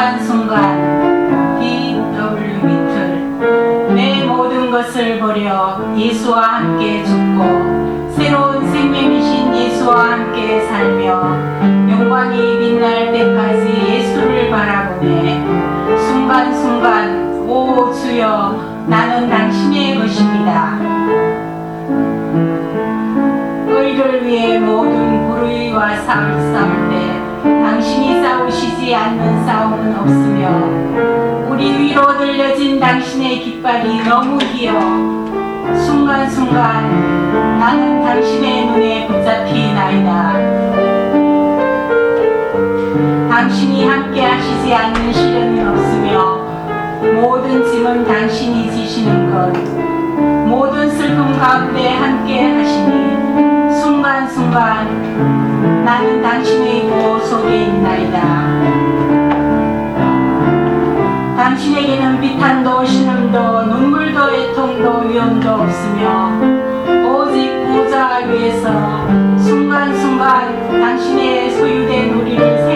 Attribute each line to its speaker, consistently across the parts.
Speaker 1: 순간순간 B.W. 비틀 내 모든 것을 버려 예수와 함께 죽고 새로운 생명이신 예수와 함께 살며 영광이 빛날 때까지 예수를 바라보네 순간순간 오 주여 나는 당신의 것입니다 의를 위해 모든 불의와 싸울 때 당신이 싸우시지 않는 싸움은 없으며 우리 위로 들려진 당신의 깃발이 너무 기어 순간순간 나는 당신의 눈에 붙잡히나이다. 당신이 함께 하시지 않는 시련은 없으며 모든 짐은 당신이 지시는 것. 모든 슬픔 가운데 함께 하시니 순간순간 나는 당신의 비탄도 신음도 눈물도 애통도 위험도 없으며 오직 보좌 위에서 순간순간 당신의 소유된 우리를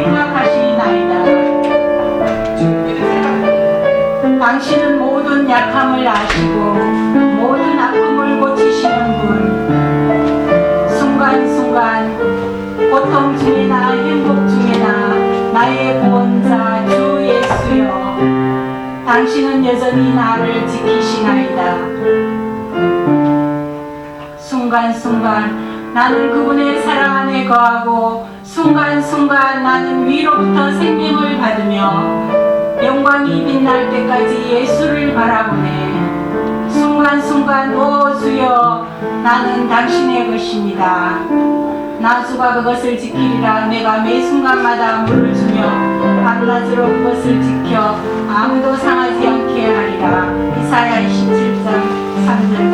Speaker 1: 당신은 여전히 나를 지키시나이다 순간순간 나는 그분의 사랑 안에 거하고 순간순간 나는 위로부터 생명을 받으며 영광이 빛날 때까지 예수를 바라보네. 순간순간 오 주여 나는 당신의 것입니다. 나주가 그것을 지키리라. 내가 매 순간마다 물을 주며 밤낮으로 그것을 지켜 아무도 상하지 않게 하리라. 이사야 27장 3절